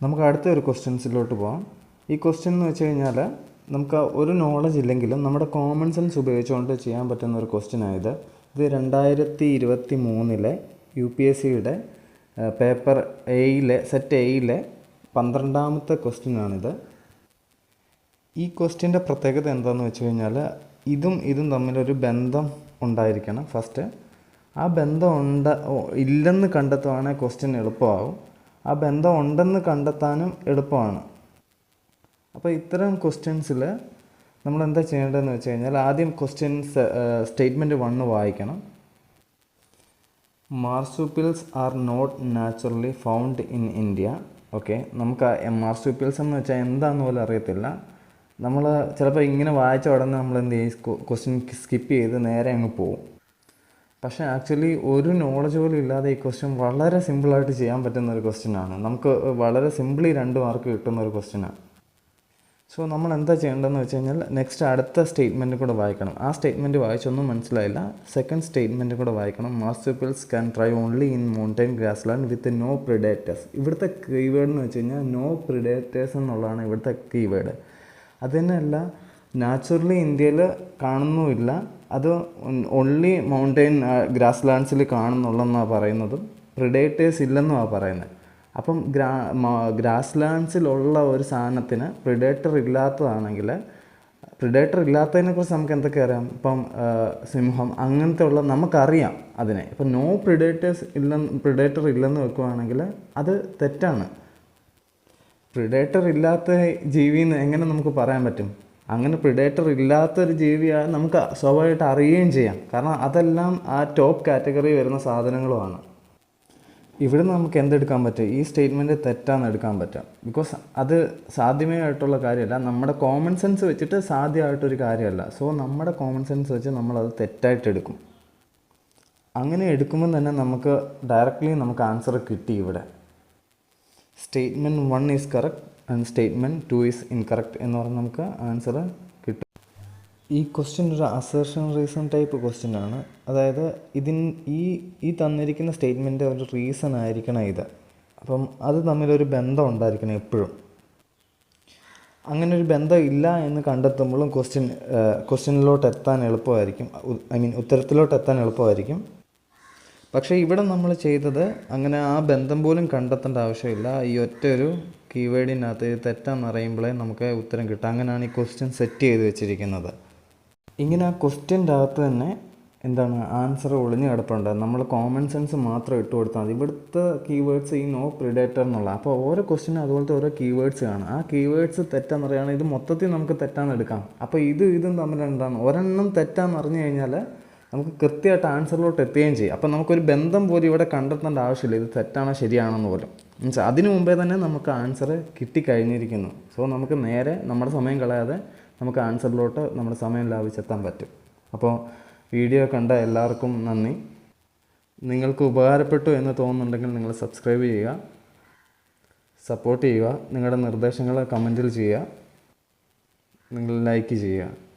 നമുക്ക് അടുത്ത ഒരു ക്വസ്റ്റ്യൻസിലോട്ട് പോകാം ഈ ക്വസ്റ്റ്യൻ എന്ന് വെച്ച് കഴിഞ്ഞാൽ നമുക്ക് ഒരു നോളജ് ഇല്ലെങ്കിലും നമ്മുടെ കോമൺ സെൻസ് ഉപയോഗിച്ചുകൊണ്ട് ചെയ്യാൻ പറ്റുന്ന ഒരു ക്വസ്റ്റ്യൻ ആയത് ഇത് രണ്ടായിരത്തി ഇരുപത്തി മൂന്നിലെ യു പി എസ് സിയുടെ പേപ്പർ എയിലെ സെറ്റ് എയിലെ പന്ത്രണ്ടാമത്തെ ക്വസ്റ്റ്യനാണിത് ഈ ക്വസ്റ്റ്യന്റെ പ്രത്യേകത എന്താണെന്ന് വെച്ച് കഴിഞ്ഞാൽ ഇതും ഇതും തമ്മിലൊരു ബന്ധം ഉണ്ടായിരിക്കണം. ഫസ്റ്റ് ആ ബന്ധം ഉണ്ട ഇല്ലെന്ന് കണ്ടെത്തുവാണെങ്കിൽ ക്വസ്റ്റ്യൻ എളുപ്പമാവും. ആ ബന്ധം ഉണ്ടെന്ന് കണ്ടെത്താനും എളുപ്പമാണ്. അപ്പോൾ ഇത്തരം ക്വസ്റ്റ്യൻസിൽ നമ്മൾ എന്താ ചെയ്യേണ്ടതെന്ന് വെച്ച് കഴിഞ്ഞാൽ ആദ്യം ക്വസ്റ്റ്യൻസ് സ്റ്റേറ്റ്മെന്റ് വണ്ണ് വായിക്കണം. Marsupials are not naturally found in India okay നമുക്ക് മാർസുപ്പിൽസ് എന്ന് വെച്ചാൽ എന്താണെന്ന് പോലും അറിയത്തില്ല. നമ്മൾ ചിലപ്പോൾ ഇങ്ങനെ വായിച്ച ഉടനെ നമ്മൾ എന്ത് ചെയ്യും ക്വസ്റ്റ്യൻ സ്കിപ്പ് ചെയ്ത് നേരെ അങ്ങ് പോകും പക്ഷേ ആക്ച്വലി ഒരു നോളജ് പോലും ഇല്ലാതെ ഈ ക്വസ്റ്റ്യൻ വളരെ സിമ്പിളായിട്ട് ചെയ്യാൻ പറ്റുന്ന ഒരു ക്വസ്റ്റ്യനാണ് നമുക്ക് വളരെ സിമ്പിളി രണ്ട് മാർക്ക് കിട്ടുന്ന ഒരു ക്വസ്റ്റ്യനാണ് സോ നമ്മൾ എന്താ ചെയ്യേണ്ടതെന്ന് വെച്ച് കഴിഞ്ഞാൽ നെക്സ്റ്റ് അടുത്ത സ്റ്റേറ്റ്മെന്റ് കൂടെ വായിക്കണം. ആ സ്റ്റേറ്റ്മെന്റ് വായിച്ചൊന്നും മനസ്സിലായില്ല. സെക്കൻഡ് സ്റ്റേറ്റ്മെന്റ് കൂടെ വായിക്കണം. Marsupials can thrive only in mountain grassland with no predators ഇവിടുത്തെ കീവേഡ് എന്ന് വെച്ച് കഴിഞ്ഞാൽ നോ പ്രിഡേറ്റേഴ്സ് എന്നുള്ളതാണ് ഇവിടുത്തെ കീവേഡ് അത് തന്നെയല്ല നാച്ചുറലി ഇന്ത്യയിൽ കാണുന്നുമില്ല. അത് ഓൺലി മൗണ്ടൈൻ ഗ്രാസ് ലാൻഡ്സിൽ കാണുന്നുള്ളെന്നാണ് പറയുന്നതും. പ്രിഡേറ്റേഴ്സ് ഇല്ലെന്നുമാണ് പറയുന്നത്. അപ്പം ഗ്രാ ഗ്രാസ് ലാൻഡ്സിലുള്ള ഒരു സാധനത്തിന് പ്രിഡേറ്റർ ഇല്ലാത്തതാണെങ്കിൽ പ്രിഡേറ്റർ ഇല്ലാത്തതിനെ കുറിച്ച് നമുക്ക് എന്തൊക്കെ അറിയാം? ഇപ്പം സിംഹം അങ്ങനത്തെ ഉള്ള നമുക്കറിയാം അതിനെ. ഇപ്പം നോ പ്രിഡേറ്റേഴ്സ് ഇല്ലെന്ന് പ്രിഡേറ്റർ ഇല്ലെന്ന് വെക്കുവാണെങ്കിൽ അത് തെറ്റാണ്. പ്രിഡേറ്റർ ഇല്ലാത്ത ജീവിന്ന് എങ്ങനെ നമുക്ക് പറയാൻ പറ്റും? അങ്ങനെ പ്രിഡേറ്റർ ഇല്ലാത്തൊരു ജീവിയാ നമുക്ക് സ്വാഭാവികമായിട്ട് അറിയുകയും ചെയ്യാം. കാരണം അതെല്ലാം ആ ടോപ്പ് കാറ്റഗറി വരുന്ന സാധനങ്ങളുമാണ്. ഇവിടെ നിന്ന് നമുക്ക് എന്തെടുക്കാൻ പറ്റും? ഈ സ്റ്റേറ്റ്മെന്റ് തെറ്റാന്ന് എടുക്കാൻ പറ്റും. ബിക്കോസ് അത് സാധ്യമേ ആയിട്ടുള്ള കാര്യമല്ല. നമ്മുടെ കോമൺ സെൻസ് വെച്ചിട്ട് സാധ്യമായിട്ടൊരു കാര്യമല്ല. സോ നമ്മുടെ കോമൺ സെൻസ് വെച്ച് നമ്മളത് തെറ്റായിട്ട് എടുക്കും. അങ്ങനെ എടുക്കുമ്പോൾ തന്നെ നമുക്ക് ഡയറക്റ്റ്ലി നമുക്ക് ആൻസർ കിട്ടി ഇവിടെ. Statement one is correct statement two is incorrect എന്ന് പറഞ്ഞ് നമുക്ക് ആൻസർ കിട്ടും. ഈ ക്വസ്റ്റ്യൻ ഒരു അസേർഷൻ റീസൺ ടൈപ്പ് ക്വസ്റ്റ്യൻ ആണ്. അതായത് ഇതിൻ ഈ ഈ തന്നിരിക്കുന്ന സ്റ്റേറ്റ്മെന്റ് ഒരു റീസൺ ആയിരിക്കണം ഇത്. അപ്പം അത് തമ്മിലൊരു ബന്ധം ഉണ്ടായിരിക്കണം എപ്പോഴും. അങ്ങനെ ഒരു ബന്ധം ഇല്ല എന്ന് കണ്ടെത്തുമ്പോഴും ക്വസ്റ്റ്യൻ ക്വസ്റ്റ്യനിലോട്ട് എത്താൻ എളുപ്പമായിരിക്കും. ഐ മീൻ ഉത്തരത്തിലോട്ട് എത്താൻ എളുപ്പമായിരിക്കും. പക്ഷേ ഇവിടെ നമ്മൾ ചെയ്തത് അങ്ങനെ ആ ബന്ധം പോലും കണ്ടെത്തേണ്ട ആവശ്യമില്ല. ഈ ഒറ്റ ഒരു കീവേഡിനകത്ത് തെറ്റാന്ന് അറിയുമ്പോഴേ നമുക്ക് ഉത്തരം കിട്ടും. അങ്ങനെയാണ് ഈ ക്വസ്റ്റ്യൻ സെറ്റ് ചെയ്ത് വെച്ചിരിക്കുന്നത്. ഇങ്ങനെ ആ ക്വസ്റ്റ്യന്റെ അകത്ത് തന്നെ എന്താണ് ആൻസർ ഒളിഞ്ഞു കിടപ്പുണ്ട്. നമ്മൾ കോമൺ സെൻസ് മാത്രം ഇട്ട് കൊടുത്താൽ മതി. ഇവിടുത്തെ കീവേഡ്സ് ഈ നോ പ്രിഡേറ്റർ എന്നുള്ള അപ്പോൾ ഓരോ ക്വസ്റ്റിനും അതുപോലത്തെ ഓരോ കീവേഡ്സ് കാണും. ആ കീവേഡ്സ് തെറ്റാന്ന് പറയുകയാണെങ്കിൽ ഇത് മൊത്തത്തിൽ നമുക്ക് തെറ്റാന്ന് എടുക്കാം. അപ്പോൾ ഇത് ഇതും തമ്മിൽ എന്താണ്? ഒരെണ്ണം തെറ്റാന്ന് അറിഞ്ഞു കഴിഞ്ഞാൽ നമുക്ക് കൃത്യമായിട്ട് ആൻസറിലോട്ട് എത്തുകയും ചെയ്യും. അപ്പം നമുക്കൊരു ബന്ധം പോലും ഇവിടെ കണ്ടെത്തേണ്ട ആവശ്യമില്ല. ഇത് തെറ്റാണോ ശരിയാണെന്ന് പോലും. മീൻസ് അതിനു മുമ്പേ തന്നെ നമുക്ക് ആൻസർ കിട്ടിക്കഴിഞ്ഞിരിക്കുന്നു. സോ നമുക്ക് നേരെ നമ്മുടെ സമയം കളയാതെ നമുക്ക് ആൻസറിലോട്ട് നമ്മുടെ സമയം ലാഭിച്ചെത്താൻ പറ്റും. അപ്പോൾ വീഡിയോ കണ്ട എല്ലാവർക്കും നന്ദി. നിങ്ങൾക്ക് ഉപകാരപ്പെട്ടു എന്ന് തോന്നുന്നുണ്ടെങ്കിൽ നിങ്ങൾ സബ്സ്ക്രൈബ് ചെയ്യുക. സപ്പോർട്ട് ചെയ്യുക. നിങ്ങളുടെ നിർദ്ദേശങ്ങൾ കമന്റിൽ ചെയ്യുക. നിങ്ങൾ ലൈക്ക് ചെയ്യുക.